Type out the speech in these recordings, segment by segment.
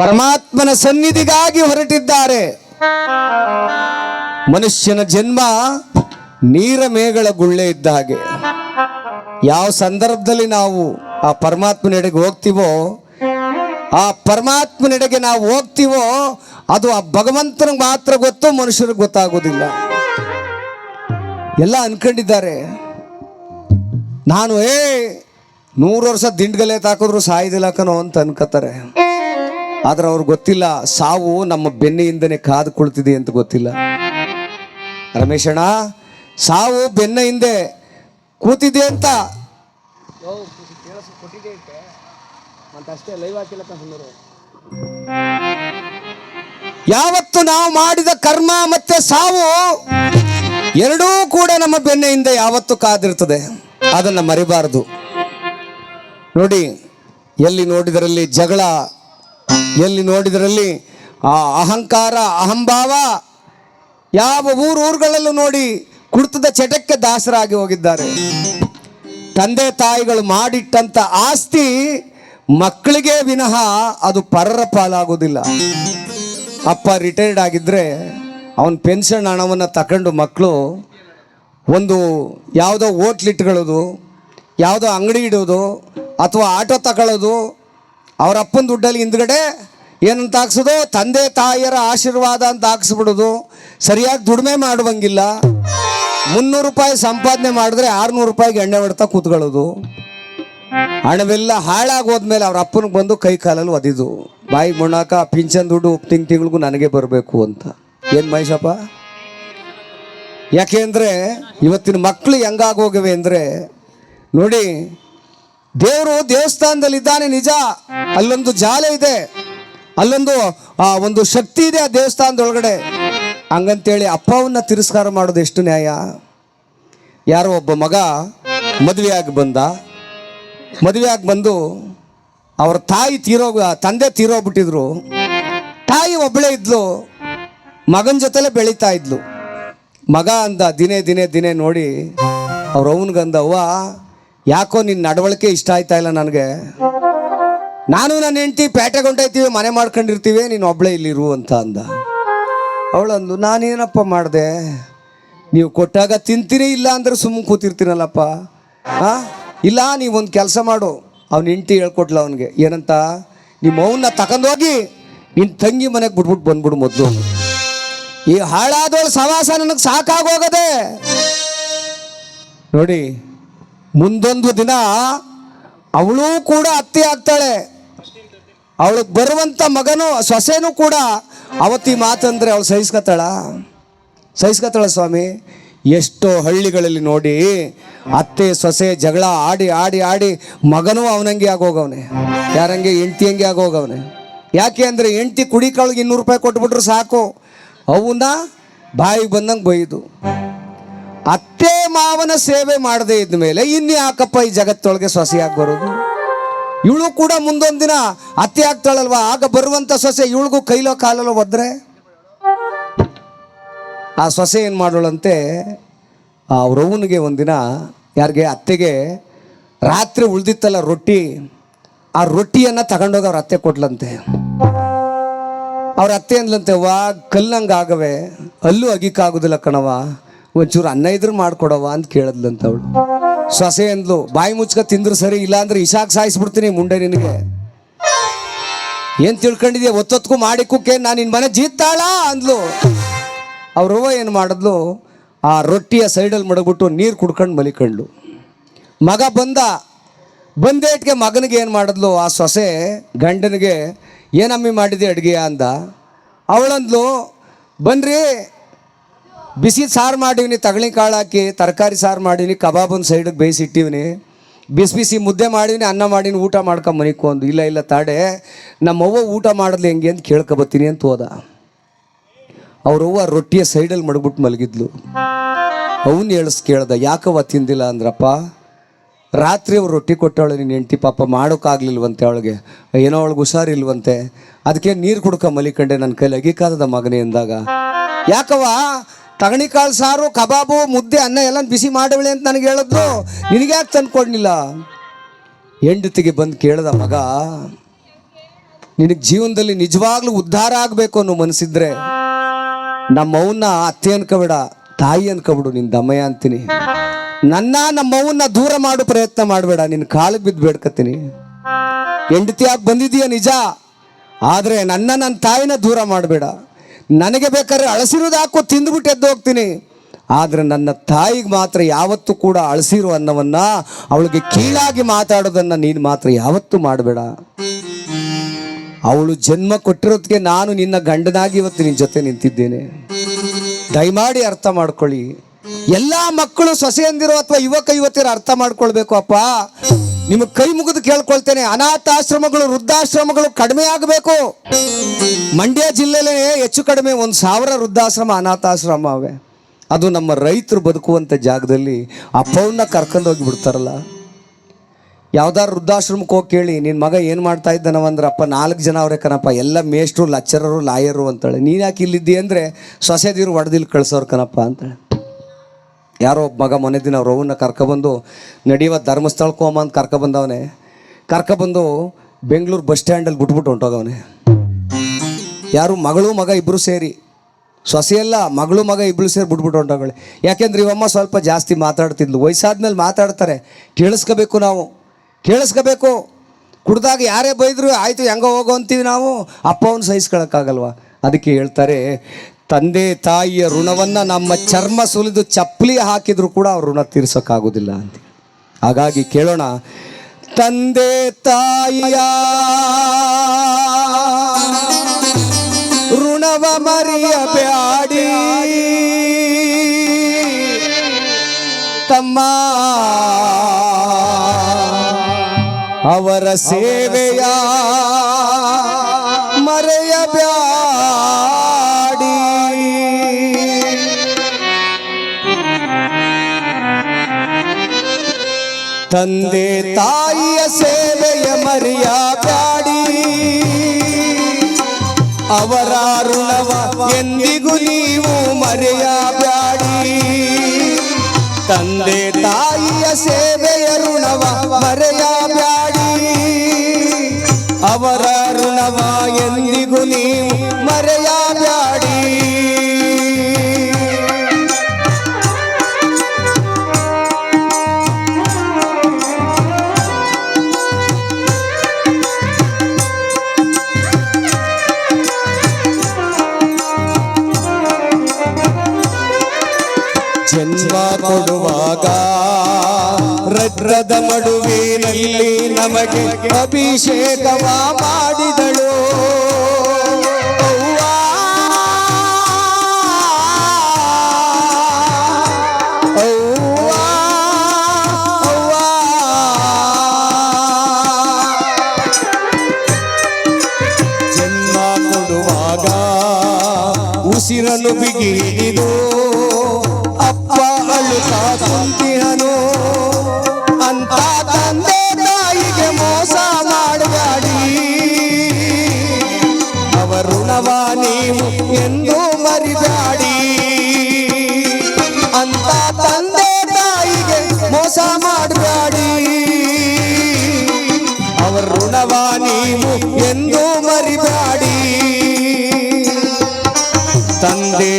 ಪರಮಾತ್ಮನ ಸನ್ನಿಧಿಗಾಗಿ ಹೊರಟಿದ್ದಾರೆ. ಮನುಷ್ಯನ ಜನ್ಮ ನೀರ ಮೇಗಳ ಗುಳ್ಳೆ ಇದ್ದ ಹಾಗೆ. ಯಾವ ಸಂದರ್ಭದಲ್ಲಿ ನಾವು ಆ ಪರಮಾತ್ಮನೆಡೆಗೆ ಹೋಗ್ತೀವೋ, ಆ ಪರಮಾತ್ಮನೆಡೆಗೆ ನಾವು ಹೋಗ್ತೀವೋ, ಅದು ಆ ಭಗವಂತನಿಗೆ ಮಾತ್ರ ಗೊತ್ತು ಮನುಷ್ಯರಿಗೆ ಗೊತ್ತಾಗೋದಿಲ್ಲ. ಎಲ್ಲ ಅನ್ಕೊಂಡಿದ್ದಾರೆ. ನಾನು ಏ ನೂರು ವರ್ಷ ದಿಂಡ್ಗಲೆ ತಾಕಿದ್ರು ಸಾಯ್ದಿಲ್ಲ ಕಣೋ ಅಂತ ಅನ್ಕೋತಾರೆ ಆದ್ರೆ ಅವ್ರು ಗೊತ್ತಿಲ್ಲ, ಸಾವು ನಮ್ಮ ಬೆನ್ನೆಯಿಂದನೇ ಕಾದು ಕುಳಿತಿದೆ ಅಂತ ಗೊತ್ತಿಲ್ಲ. ರಮೇಶಣ್ಣ, ಸಾವು ಬೆನ್ನ ಹಿಂದೆ ಕೂತಿದೆ ಅಂತ. ಯಾವತ್ತು ನಾವು ಮಾಡಿದ ಕರ್ಮ ಮತ್ತೆ ಸಾವು ಎರಡೂ ಕೂಡ ನಮ್ಮ ಬೆನ್ನ ಹಿಂದೆ ಯಾವತ್ತು ಕಾದಿರ್ತದೆ. ಅದನ್ನು ಮರಿಬಾರದು. ನೋಡಿ, ಎಲ್ಲಿ ನೋಡಿದರಲ್ಲಿ ಜಗಳ ಎಲ್ಲಿ ನೋಡಿದರಲ್ಲಿ? ಆ ಅಹಂಕಾರ, ಅಹಂಭಾವ ಯಾವ ಊರು ಊರುಗಳಲ್ಲೂ ನೋಡಿ ಕುಡಿತದ ಚಟಕ್ಕೆ ದಾಸರಾಗಿ ಹೋಗಿದ್ದಾರೆ. ತಂದೆ ತಾಯಿಗಳು ಮಾಡಿಟ್ಟಂತ ಆಸ್ತಿ ಮಕ್ಕಳಿಗೆ ವಿನಃ ಅದು ಪರರ ಪಾಲಾಗೋದಿಲ್ಲ ಅಪ್ಪ ರಿಟೈರ್ಡ್ ಆಗಿದ್ರೆ ಅವನ ಪೆನ್ಷನ್ ಹಣವನ್ನು ತಗೊಂಡು ಮಕ್ಕಳು ಒಂದು ಯಾವುದೋ ಹೋಟ್ಲ್ ಇಟ್ಕೊಳ್ಳೋದು, ಯಾವುದೋ ಅಂಗಡಿ ಇಡೋದು, ಅಥವಾ ಆಟೋ ತಗೊಳ್ಳೋದು ಅವ್ರ ಅಪ್ಪನ ದುಡ್ಡಲ್ಲಿ ಹಿಂದ್ಗಡೆ ಏನಂತ ಹಾಕ್ಸೋದು? ತಂದೆ ತಾಯಿಯರ ಆಶೀರ್ವಾದ ಅಂತ ಹಾಕ್ಸ್ಬಿಡೋದು. ಸರಿಯಾಗಿ ದುಡಿಮೆ ಮಾಡುವಂಗಿಲ್ಲ. ಮುನ್ನೂರು ರೂಪಾಯಿ ಸಂಪಾದನೆ ಮಾಡಿದ್ರೆ ಆರುನೂರು ರೂಪಾಯಿಗೆ ಎಣ್ಣೆ ಹೊಡ್ತಾ ಕೂತ್ಕೊಳ್ಳೋದು. ಹಣವೆಲ್ಲ ಹಾಳಾಗೋದ್ಮೇಲೆ ಅವ್ರ ಅಪ್ಪನಿಗೆ ಬಂದು ಕೈ ಕಾಲಲ್ಲಿ ಒದಿದು. ಬಾಯಿಗೆ ಮುಣ್ಣಾಕ, ಪಿಂಚನ್ ದುಡ್ಡು ತಿಂಗ್ ತಿಂಗಳಿಗೂ ನನಗೆ ಬರಬೇಕು ಅಂತ. ಏನು ಮಹೇಶಪ್ಪ? ಯಾಕೆಂದ್ರೆ ಇವತ್ತಿನ ಮಕ್ಕಳು ಹೆಂಗಾಗೋಗಿವೆ ಅಂದರೆ ನೋಡಿ ದೇವರು ದೇವಸ್ಥಾನದಲ್ಲಿದ್ದಾನೆ ನಿಜ. ಅಲ್ಲೊಂದು ಜಾಲ ಇದೆ. ಅಲ್ಲೊಂದು ಆ, ಒಂದು ಶಕ್ತಿ ಇದೆ ಆ ದೇವಸ್ಥಾನದೊಳಗಡೆ. ಹಂಗಂತೇಳಿ ಅಪ್ಪವನ್ನ ತಿರಸ್ಕಾರ ಮಾಡೋದು ಎಷ್ಟು ನ್ಯಾಯ? ಯಾರೋ ಒಬ್ಬ ಮಗ ಮದುವೆಯಾಗಿ ಬಂದ. ಮದುವೆಯಾಗಿ ಬಂದು ಅವ್ರ ತಾಯಿ ತೀರೋ ತಂದೆ ತೀರೋಗ್ಬಿಟ್ಟಿದ್ರು. ತಾಯಿ ಒಬ್ಬಳೇ ಇದ್ಲು. ಮಗನ ಜೊತೆಲೆ ಬೆಳೀತಾ ಇದ್ಲು. ಮಗ ಅಂದ ದಿನೇ ದಿನೇ ದಿನೇ ನೋಡಿ ಅವ್ರ ಅವನಿಗಂದ ಅವ್ವ ಯಾಕೋ ನಿನ್ನ ನಡವಳಿಕೆ ಇಷ್ಟ ಆಯ್ತಾ ಇಲ್ಲ ನನಗೆ? ನಾನು ನನ್ನ ಹೆಂಡತಿ ಪೇಟೆಗೆ ಹೊಂಟೈತೀವಿ ಮನೆ ಮಾಡ್ಕೊಂಡಿರ್ತೀವಿ, ನೀನು ಒಬ್ಳೆ ಇಲ್ಲಿರು ಅಂತ ಅಂದ. ಅವಳಂದು, ನಾನೇನಪ್ಪ ಮಾಡಿದೆ? ನೀವು ಕೊಟ್ಟಾಗ ತಿಂತೀನಿ ಇಲ್ಲ ಅಂದ್ರೆ ಸುಮ್ಮನೆ ಕೂತಿರ್ತೀನಲ್ಲಪ್ಪ. ಆ? ಇಲ್ಲ ನೀವೊಂದು ಕೆಲಸ ಮಾಡು. ಅವ್ನ ಹೆಂಡತಿ ಹೇಳ್ಕೊಟ್ಲ ಅವನಿಗೆ. ಏನಂತ? ನಿಮ್ಮ ಅವನ್ನ ತಗೊಂಡೋಗಿ ನಿನ್ನ ತಂಗಿ ಮನೆಗೆ ಬಿಟ್ಬಿಟ್ಟು ಬಂದ್ಬಿಡು ಮೊದಲು. ಈ ಹಾಳಾದವಳ ಸವಾಸ ನನಗೆ ಸಾಕಾಗೋಗದೆ ನೋಡಿ ಮುಂದೊಂದು ದಿನ ಅವಳು ಕೂಡ ಅತ್ತೆ ಆಗ್ತಾಳೆ. ಅವಳಿಗೆ ಬರುವಂಥ ಮಗನು ಸೊಸೆನೂ ಕೂಡ ಅವತ್ತಿ ಮಾತಂದ್ರೆ ಅವಳು ಸಹಿಸ್ಕೊತಾಳ. ಸಹಿಸ್ಕತ್ತಾಳ ಸ್ವಾಮಿ. ಎಷ್ಟೋ ಹಳ್ಳಿಗಳಲ್ಲಿ ನೋಡಿ ಅತ್ತೆ ಸೊಸೆ ಜಗಳ ಆಡಿ ಆಡಿ ಆಡಿ ಮಗನೂ ಅವನಂಗೆ ಆಗೋಗವನೆ. ಯಾರಂಗೆ ಹೆಂಡ್ತಿ ಹಂಗೆ ಆಗೋಗವನೆ. ಯಾಕೆ ಅಂದರೆ ಹೆಂಡ್ತಿ ಕುಡಿಕಾಳಿಗೆ ಇನ್ನೂರು ರೂಪಾಯಿ ಕೊಟ್ಬಿಟ್ರು ಸಾಕು. ಅವನ್ನ ಬಾಯಿಗೆ ಬಂದಂಗೆ ಬೈದು. ಅತ್ತೆ ಮಾವನ ಸೇವೆ ಮಾಡದೇ ಇದ್ದ ಮೇಲೆ ಇನ್ನು ಯಾಕಪ್ಪ ಈ ಜಗತ್ತೊಳಗೆ ಸೊಸೆಯಾಗಿ ಬರೋದು ಇವಳು ಕೂಡ ಮುಂದೊಂದು ದಿನ ಅತ್ತೆ ಆಗ್ತಾಳಲ್ವಾ? ಆಗ ಬರುವಂಥ ಸೊಸೆ ಇವಳಿಗೂ ಕೈಲೋ ಕಾಲಲ್ಲೋ ಒದ್ರೆ? ಆ ಸೊಸೆ ಏನು ಮಾಡೋಳಂತೆ, ಆ ಅವ್ವನಿಗೆ ಒಂದಿನ ಯಾರಿಗೆ ಅತ್ತೆಗೆ ರಾತ್ರಿ ಉಳ್ದಿತ್ತಲ್ಲ ರೊಟ್ಟಿ, ಆ ರೊಟ್ಟಿಯನ್ನು ತಗೊಂಡೋಗಿ ಅವ್ರ ಅತ್ತೆ ಕೊಟ್ಲಂತೆ. ಅವ್ರ ಅತ್ತೆ ಅಂದ್ಲಂತೆ ವಾ ಕಲ್ಲಂಗೆ ಆಗವೆ. ಅಲ್ಲೂ ಅಗಿಕ್ಕಾಗೋದಿಲ್ಲ ಕಣವ ಒಂಚೂರು ಅನ್ನ ಇದ್ರು ಮಾಡ್ಕೊಡವ ಅಂತ ಕೇಳದ್ಲಂತ ಅವಳು ಸೊಸೆ ಅಂದ್ಲು, ಬಾಯಿ ಮುಚ್ಕ ತಿಂದ್ರು ಸರಿ, ಇಲ್ಲ ಅಂದ್ರೆ ಇಶಾಕ್ ಸಾಯಿಸ್ಬಿಡ್ತೀನಿ ಮುಂಡೆ ನಿನಗೆ. ಏನ್ ತಿಳ್ಕೊಂಡಿದ್ಯಾ? ಒತ್ತೊತ್ಕು ಮಾಡಿ ಕುಕ್ಕೆ, ನಾನು ನಿನ್ನ ಮನೆ ಜೀತಾಳ? ಅಂದ್ಲು. ಅವ್ರವ್ವ ಏನು ಮಾಡಿದ್ಲು, ಆ ರೊಟ್ಟಿಯ ಸೈಡಲ್ಲಿ ಮಡಗ್ಬಿಟ್ಟು ನೀರು ಕುಡ್ಕೊಂಡು ಮಲಿಕಂಡ್ಲು ಮಗ ಬಂದ ಬಂದೇಟ್ಗೆ ಮಗನಿಗೆ ಏನು ಮಾಡಿದ್ಲು, ಆ ಸೊಸೆ ಗಂಡನಿಗೆ ಏನಮ್ಮಿ ಮಾಡಿದೆ ಅಡುಗೆ ಅಂದ. ಅವಳಂದ್ಲು, ಬನ್ರಿ ಬಿಸಿ ಸಾರು ಮಾಡೀವಿ ತಗಳಿ ಕಾಳು ಹಾಕಿ, ತರಕಾರಿ ಸಾರು ಮಾಡೀನಿ ಕಬಾಬನ್ ಸೈಡಿಗೆ ಬೇಯಿಸಿ ಇಟ್ಟಿವ್ನಿ. ಬಿಸಿ ಬಿಸಿ ಮುದ್ದೆ ಮಾಡೀನಿ ಅನ್ನ ಮಾಡೀನಿ ಊಟ ಮಾಡ್ಕೊಂಡು ಮನಿಕೊ ಇಲ್ಲ ಇಲ್ಲ ತಾಡೆ, ನಮ್ಮವ್ವ ಊಟ ಮಾಡಿದ್ಲು ಹೆಂಗೆ ಅಂತ ಕೇಳ್ಕೊಬತ್ತೀನಿ ಅಂತ ಹೋದ. ಅವ್ರವ್ವ ರೊಟ್ಟಿಯ ಸೈಡಲ್ಲಿ ಮಡಗ್ಬಿಟ್ಟು ಮಲಗಿದ್ಲು. ಅವನು ಹೇಳಿಸ್ ಕೇಳ್ದ, ಯಾಕವ್ವ ತಿಂದಿಲ್ಲ ಅಂದ್ರಪ್ಪ? ರಾತ್ರಿ ಅವ್ರು ರೊಟ್ಟಿ ಕೊಟ್ಟವಳೆ ನಿನ್ನ ಹೆಂಡತಿ ಪಾಪ ಮಾಡೋಕ್ಕಾಗ್ಲಿಲ್ವಂತೆ ಅವಳಿಗೆ. ಏನೋ ಅವಳಿಗೆ ಹುಷಾರಿಲ್ವಂತೆ ಅದಕ್ಕೆ ನೀರು ಕುಡ್ಕ ಮಲಿಕಂಡೆ ನನ್ನ ಕೈಲಿ ಅಗಿಕಾದದ ಮಗನೇ ಅಂದಾಗ. ಯಾಕವ್ವ? ತಗಣಿಕಾಳು ಸಾರು, ಕಬಾಬು, ಮುದ್ದೆ, ಅನ್ನ ಎಲ್ಲ ಬಿಸಿ ಮಾಡಬೇಳೆ ಅಂತ ನನಗೆ ಹೇಳಿದ್ರು. ನಿನಗೆ ಯಾಕೆ ತಂದು ಕೊಡ್ಲಿಲ್ಲ? ಹೆಂಡತಿಗೆ ಬಂದು ಕೇಳಿದ ಮಗ, ನಿನಗೆ ಜೀವನದಲ್ಲಿ ನಿಜವಾಗ್ಲೂ ಉದ್ಧಾರ ಆಗಬೇಕು ಅನ್ನೋ ಮನಸ್ಸಿದ್ರೆ ನಮ್ಮವನ್ನ ಅತ್ತೆ ಅನ್ಕೋಬೇಡ, ತಾಯಿ ಅನ್ಕೋಬಿಡು ನಿನ್ನ ದಮ್ಮಯ್ಯ ಅಂತೀನಿ. ನನ್ನ ನಮ್ಮವನ್ನ ದೂರ ಮಾಡೋ ಪ್ರಯತ್ನ ಮಾಡಬೇಡ ನಿನ್ನ ಕಾಲಿಗೆ ಬಿದ್ದು ಬೇಡ್ಕತ್ತೀನಿ. ಹೆಂಡತಿಯಾಗಿ ಬಂದಿದೀಯ ನಿಜ, ಆದರೆ ನನ್ನ ನನ್ನ ತಾಯಿನ ದೂರ ಮಾಡಬೇಡ. ನನಗೆ ಬೇಕಾದ್ರೆ ಅಳಸಿರೋದು ಹಾಕೋ, ತಿಂದ್ಬಿಟ್ಟು ಎದ್ದು ಹೋಗ್ತೀನಿ. ಆದರೆ ನನ್ನ ತಾಯಿಗೆ ಮಾತ್ರ ಯಾವತ್ತೂ ಕೂಡ ಅಳಸಿರೋ ಅನ್ನವನ್ನು, ಅವಳಿಗೆ ಕೀಳಾಗಿ ಮಾತಾಡೋದನ್ನ ನೀನು ಮಾತ್ರ ಯಾವತ್ತೂ ಮಾಡಬೇಡ. ಅವಳು ಜನ್ಮ ಕೊಟ್ಟಿರೋದಕ್ಕೆ ನಾನು ನಿನ್ನ ಗಂಡನಾಗಿ ಇವತ್ತು ನಿನ್ನ ಜೊತೆ ನಿಂತಿದ್ದೇನೆ. ದಯಮಾಡಿ ಅರ್ಥ ಮಾಡ್ಕೊಳ್ಳಿ. ಎಲ್ಲ ಮಕ್ಕಳು ಸೊಸೆಯಂದಿರೋ ಅಥವಾ ಯುವಕ, ಯುವತಿಯರು ಅರ್ಥ ಮಾಡ್ಕೊಳ್ಬೇಕು ಅಪ್ಪ. ನಿಮಗೆ ಕೈ ಮುಗಿದು ಕೇಳ್ಕೊಳ್ತೇನೆ. ಅನಾಥಾಶ್ರಮಗಳು, ವೃದ್ಧಾಶ್ರಮಗಳು ಕಡಿಮೆ ಆಗಬೇಕು. ಮಂಡ್ಯ ಜಿಲ್ಲೆಯಲ್ಲೇ ಹೆಚ್ಚು ಕಡಿಮೆ ಒಂದು ಸಾವಿರ ವೃದ್ಧಾಶ್ರಮ ಅನಾಥಾಶ್ರಮ ಅವೆ ಅದು ನಮ್ಮ ರೈತರು ಬದುಕುವಂಥ ಜಾಗದಲ್ಲಿ ಅಪ್ಪವನ್ನ ಕರ್ಕೊಂಡೋಗಿ ಬಿಡ್ತಾರಲ್ಲ. ಯಾವ್ದಾರು ವೃದ್ಧಾಶ್ರಮಕ್ಕೆ ಹೋಗಿ ಕೇಳಿ ನಿನ್ನ ಮಗ ಏನು ಮಾಡ್ತಾ ಇದ್ದಾನವ ಅಂದ್ರೆ, ಅಪ್ಪ ನಾಲ್ಕು ಜನ ಅವರೇ ಕಣಪ್ಪ, ಎಲ್ಲ ಮೇಷ್ಟ್ರು, ಲಚ್ಚರರು, ಲಾಯರು ಅಂತೇಳಿ. ನೀನು ಯಾಕೆ ಇಲ್ಲಿದ್ದಿ ಅಂದರೆ, ಸೊಸೆದಿರು ಒಡೆದಿಲ್ಲಿ ಕಳ್ಸೋರು ಕಣಪ್ಪ ಅಂತೇಳಿ. ಯಾರೋ ಒಬ್ಬ ಮಗ ಮೊನ್ನೆ ದಿನ ರೋವನ್ನ ಕರ್ಕೊಬಂದು ನಡೆಯುವ ಧರ್ಮಸ್ಥಳಕ್ಕೆ ಹೋಮ ಅಂತ ಕರ್ಕೊಬಂದವನೇ ಕರ್ಕೊಬಂದು ಬೆಂಗಳೂರು ಬಸ್ ಸ್ಟ್ಯಾಂಡಲ್ಲಿ ಬಿಟ್ಬಿಟ್ಟು ಹೊಂಟೋಗವನೆ. ಯಾರು ಮಗಳು, ಮಗ ಇಬ್ಬರು ಸೇರಿ. ಸೊಸೆಯಲ್ಲ ಮಗಳು, ಮಗ ಇಬ್ಬರು ಸೇರಿ ಬಿಟ್ಬಿಟ್ಟು ಹೊಂಟೋಗಳೆ ಯಾಕೆಂದ್ರೆ ಇವಮ್ಮ ಸ್ವಲ್ಪ ಜಾಸ್ತಿ ಮಾತಾಡ್ತಿದ್ಲು. ವಯಸ್ಸಾದ್ಮೇಲೆ ಮಾತಾಡ್ತಾರೆ. ಕೇಳಿಸ್ಕೋಬೇಕು ನಾವು. ಕೇಳಿಸ್ಕೋಬೇಕು. ಕುಡ್ದಾಗ ಯಾರೇ ಬೈದ್ರು, ಆಯಿತು, ಹೆಂಗೋ ಹೋಗೋ ಅಂತೀವಿ ನಾವು. ಅಪ್ಪವನ್ನು ಸಹಿಸ್ಕೊಳಕ್ಕಾಗಲ್ವ? ಅದಕ್ಕೆ ಹೇಳ್ತಾರೆ, ತಂದೆ, ತಾಯಿಯ ಋಣವನ್ನ ನಮ್ಮ ಚರ್ಮ ಸುಲಿದು ಚಪ್ಪಲಿ ಹಾಕಿದ್ರು ಕೂಡ ಅವ್ರ ಋಣ ತೀರ್ಸೋಕ್ಕಾಗೋದಿಲ್ಲ ಅಂತ. ಹಾಗಾಗಿ ಕೇಳೋಣ. ತಂದೆ, ತಾಯಿಯ ಮರೆಯಬ್ಯಾಡಿ ತಮ್ಮ ಅವರ ಸೇವೆಯ ಮರೆಯಬ್ಯಾಡಿ ತಂದೆ ತಾಯಿಯ ಸೇವೆಯ ಮರೆಯಬ್ಯಾಡಿ ಅವರ ಋಣವ ಎಂದಿಗೂ ನೀವು ಮರೆಯಬ್ಯಾಡಿ. ತಂದೆ ತಾಯಿಯ ಸೇವೆಯ ಋಣವ ಮರೆಯಬ್ಯಾಡಿ. ಅವರ ಋಣವ ಎಂದಿಗೂ ನೀವು ಮರೆಯಬ್ಯಾಡಿ ನಮಗೆ ಅಭಿಷೇಕವ ಮಾಡಿದಳು. ಉಸಿರನ್ನು ಅಪ್ಪ ಅಳುತ್ತಾ ಕುಂತಿಹನು ಅವರ ಋಣವ ನೀವು ಎಂದು ಮರಿಬೇಡಿ ತಂದೆ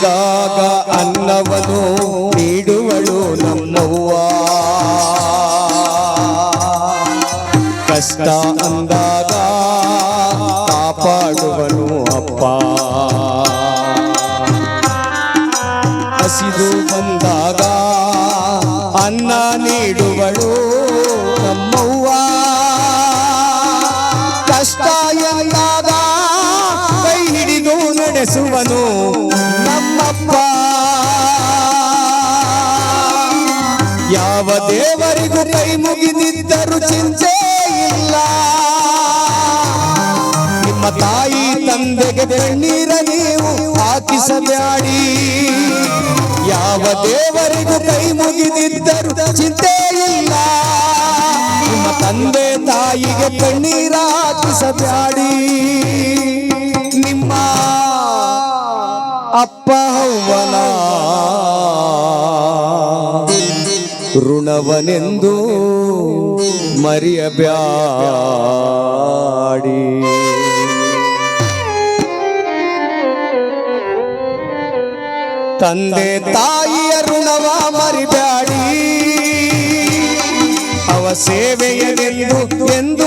ಹಸಿದಾಗ ಅನ್ನವನ್ನು ನೀಡುವಳು ನಮ್ಮವ್ವ ಕಷ್ಟ ಅಂದಾಗ ಕಾಪಾಡುವನು ಅಪ್ಪ. ಹಸಿದು ಬಂದಾಗ ಅನ್ನ ನೀಡುವಳು ನಮ್ಮವ್ವ. ಕಷ್ಟ ಎಂದಾಗ ಕೈ ಹಿಡಿದು ನಡೆಸುವನು ತಾಯಿ ತಂದೆ ತಂದೆಗೆ ಕಣ್ಣೀರ ನೀವು ಹಾಕಿಸಬ್ಯಾಡಿ ಯಾವ ದೇವರಿಗೂ ಕೈ ಮುಗಿದಿದ್ದರು ಚಿಂತೆ ಇಲ್ಲ. ನಿಮ್ಮ ತಂದೆ ತಾಯಿಗೆ ಕಣ್ಣೀರ ಹಾಕಿಸಬ್ಯಾಡಿ ನಿಮ್ಮ ಅಪ್ಪ ಅವ್ವನ ಋಣವನೆಂದು ಮರೆಯಬ್ಯಾಡಿ ತಂದೆ ತಾಯಿಯ ಋಣವ ಮರಿಬ್ಯಾಡಿ ಅವ ಸೇವೆಯನೆಂದು ಎಂದು